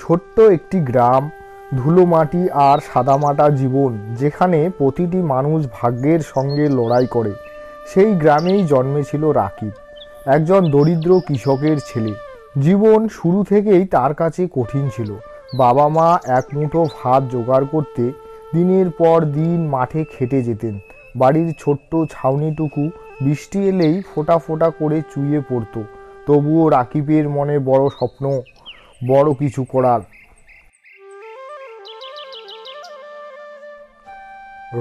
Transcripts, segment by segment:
ছোট্ট একটি গ্রাম ধুলো মাটি আর সাদামাটা জীবন, যেখানে প্রতিটি মানুষ ভাগ্যের সঙ্গে লড়াই করে। সেই গ্রামেই জন্মেছিল রাকিব, একজন দরিদ্র কৃষকের ছেলে। জীবন শুরু থেকেই তার কাছে কঠিন ছিল। বাবা মা এক মুঠো ভাত জোগাড় করতে দিনের পর দিন মাঠে খেটে যেতেন। বাড়ির ছোট্ট ছাউনিটুকু বৃষ্টি এলেই ফোটা ফোটা করে চুইয়ে পড়তো। তবুও রাকিবের মনে বড় স্বপ্ন, বড় কিছু করার।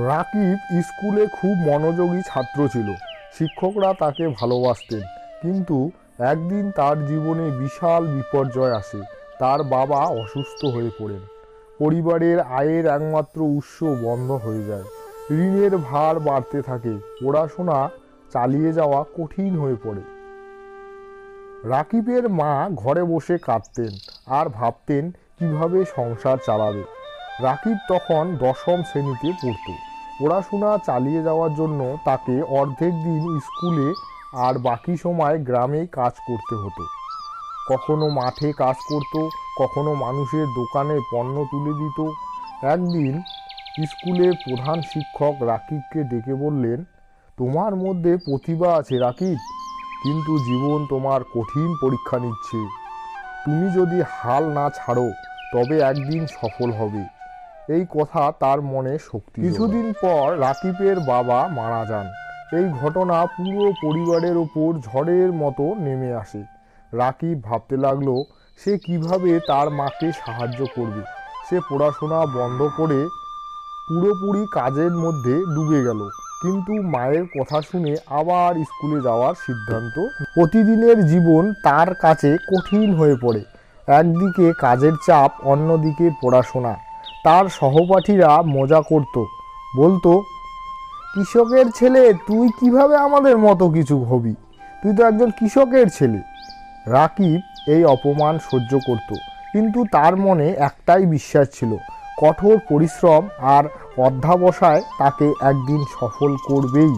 রাকিব স্কুলে খুব মনোযোগী ছাত্র ছিল, শিক্ষকরা তাকে ভালোবাসতেন, কিন্তু একদিন তার জীবনে বিশাল বিপর্যয় আসে, তার বাবা অসুস্থ হয়ে পড়েন। পরিবারের আয়ের একমাত্র উৎস বন্ধ হয়ে যায়, ঋণের ভার বাড়তে থাকে, পড়াশোনা চালিয়ে যাওয়া কঠিন হয়ে পড়ে। রাকিবের মা ঘরে বসে কাঁদতেন আর ভাবতেন কীভাবে সংসার চালাবে। রাকিব তখন দশম শ্রেণীতে পড়তো। পড়াশোনা চালিয়ে যাওয়ার জন্য তাকে অর্ধেক দিন স্কুলে আর বাকি সময় গ্রামে কাজ করতে হতো। কখনো মাঠে কাজ করত, কখনো মানুষের দোকানে পণ্য তুলে দিত। একদিন স্কুলের প্রধান শিক্ষক রাকিবকে ডেকে বললেন, তোমার মধ্যে প্রতিভা আছে রাকিব? কিন্তু জীবন তোমার কঠিন পরীক্ষা নিচ্ছে। তুমি যদি হাল না ছাড়ো, তবে একদিন সফল হবে। এই কথা তার মনে শক্তি কিছুদিন পর রাকিবের বাবা মারা যান। এই ঘটনা পুরো পরিবারের ওপর ঝড়ের মতো নেমে আসে। রাকিব ভাবতে লাগল, সে কীভাবে তার মাকে সাহায্য করবে? সে পড়াশোনা বন্ধ করে পুরোপুরি কাজের মধ্যে ডুবে গেল। কিন্তু মায়ের কথা শুনে আবার স্কুলে যাওয়ার সিদ্ধান্ত। প্রতিদিনের জীবন তার কাছে কঠিন হয়ে পড়ে। একদিকে কাজের চাপ, অন্যদিকে পড়াশোনা। তার সহপাঠীরা মজা করত। বলতো, কৃষকের ছেলে, তুই কীভাবে আমাদের মতো কিছু হবি? তুই তো একজন কৃষকের ছেলে। রাকিব এই অপমান সহ্য করত, কিন্তু তার মনে একটাই বিশ্বাস ছিল কঠোর পরিশ্রম আর অধ্যাবসায় তাকে একদিন সফল করবেই।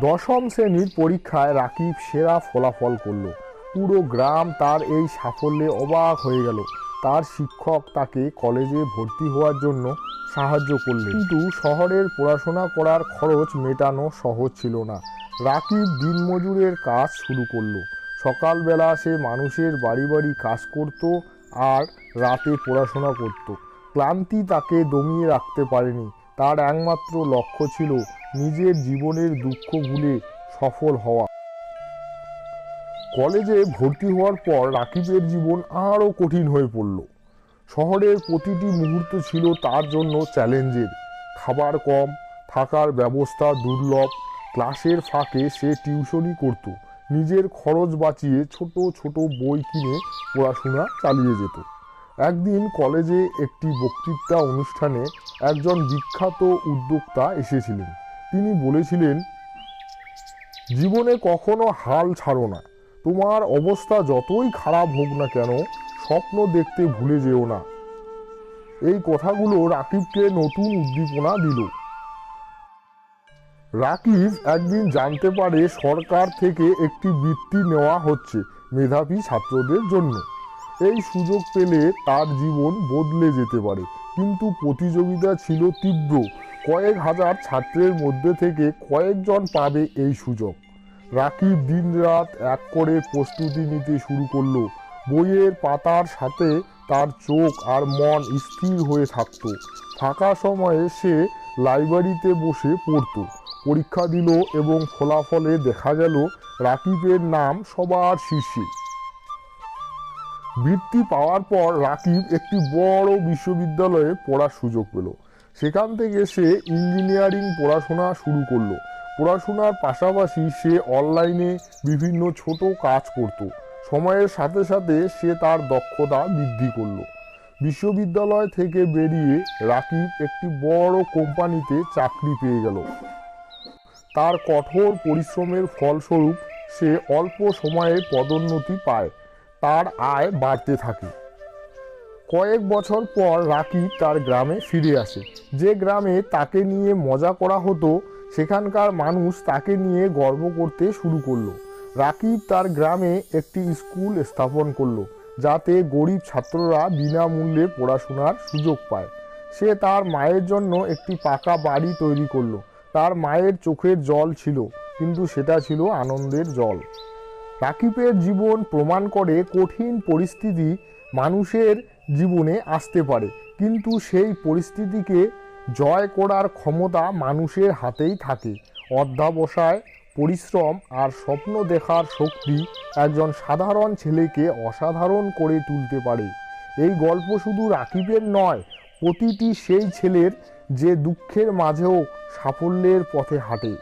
দশম শ্রেণির পরীক্ষায় রাকিব সেরা ফলাফল করল। পুরো গ্রাম তার এই সাফল্যে অবাক হয়ে গেল। তার শিক্ষক তাকে কলেজে ভর্তি হওয়ার জন্য সাহায্য করলেন। কিন্তু শহরের পড়াশোনা করার খরচ মেটানো সহজ ছিল না। রাকিব দিনমজুরের কাজ শুরু করল। সকালবেলা সে মানুষের বাড়ি বাড়ি কাজ করত আর রাতে পড়াশোনা করত। ক্লান্তি তাকে দমিয়ে রাখতে পারেনি। তার একমাত্র লক্ষ্য ছিল নিজের জীবনের দুঃখ ভুলে সফল হওয়া। কলেজে ভর্তি হওয়ার পর রাকিবের জীবন আরও কঠিন হয়ে পড়ল। শহরের প্রতিটি মুহূর্ত ছিল তার জন্য চ্যালেঞ্জের। খাবার কম, থাকার ব্যবস্থা দুর্লভ, ক্লাসের ফাঁকে সে টিউশনই করত। নিজের খরচ বাঁচিয়ে ছোট ছোট বই কিনে পড়াশোনা চালিয়ে যেত। একদিন কলেজে একটি বক্তৃতা অনুষ্ঠানে একজন বিখ্যাত উদ্যোক্তা এসেছিলেন। তিনি বলেছিলেন, জীবনে কখনো হাল ছাড়ো না। তোমার অবস্থা যতই খারাপ হোক না কেন, স্বপ্ন দেখতে ভুলে যেও না। এই কথাগুলো রাকিবকে নতুন উদ্দীপনা দিল। রাকিব একদিন জানতে পারে সরকার থেকে একটি বৃত্তি নেওয়া হচ্ছে মেধাবী ছাত্রদের জন্য। এই সুযোগ পেলে তার জীবন বদলে যেতে পারে। কিন্তু প্রতিযোগিতা ছিল তীব্র। কয়েক হাজার ছাত্রের মধ্যে থেকে কয়েকজন পাবে এই সুযোগ। রাকিব দিনরাত এক করে প্রস্তুতি নিতে শুরু করল। বইয়ের পাতার সাথে তার চোখ আর মন স্থির হয়ে থাকতো। ফাঁকা সময়ে সে লাইব্রেরিতে বসে পড়তো। পরীক্ষা দিল এবং ফলাফলে দেখা গেল রাকিবের নাম সবার শীর্ষে। বৃত্তি পাওয়ার পর রাকিব একটি বড় বিশ্ববিদ্যালয়ে পড়ার সুযোগ পেল। সেখান থেকে সে ইঞ্জিনিয়ারিং পড়াশোনা শুরু করল। পড়াশোনার পাশাপাশি সে অনলাইনে বিভিন্ন ছোট কাজ করত। সময়ের সাথে সাথে সে তার দক্ষতা বৃদ্ধি করল। বিশ্ববিদ্যালয় থেকে বেরিয়ে রাকিব একটি বড় কোম্পানিতে চাকরি পেয়ে গেল। তার কঠোর পরিশ্রমের ফলস্বরূপ সে অল্প সময়ে পদোন্নতি পায়। তার আয় বাড়তে থাকে। কয়েক বছর পর রাকিব তার গ্রামে ফিরে আসে। যে গ্রামে তাকে নিয়ে মজা করা হতো, সেখানকার মানুষ তাকে নিয়ে গর্ব করতে শুরু করল। রাকিব তার গ্রামে একটি স্কুল স্থাপন করল, যাতে গরিব ছাত্ররা বিনামূল্যে পড়াশোনার সুযোগ পায়। সে তার মায়ের জন্য একটি পাকা বাড়ি তৈরি করল। তার মায়ের চোখের জল ছিল, কিন্তু সেটা ছিল আনন্দের জল। রাকিবের জীবন প্রমাণ করে কঠিন পরিস্থিতি মানুষের জীবনে আসতে পারে। কিন্তু সেই পরিস্থিতিকে জয় করার ক্ষমতা মানুষের হাতেই থাকে। অধ্যাবসায়, পরিশ্রম আর স্বপ্ন দেখার শক্তি একজন সাধারণ ছেলেকে অসাধারণ করে তুলতে পারে। এই গল্প শুধু রাকিবের নয়, প্রতিটি সেই ছেলের যে দুঃখের মাঝেও সাফল্যের পথে হাঁটে।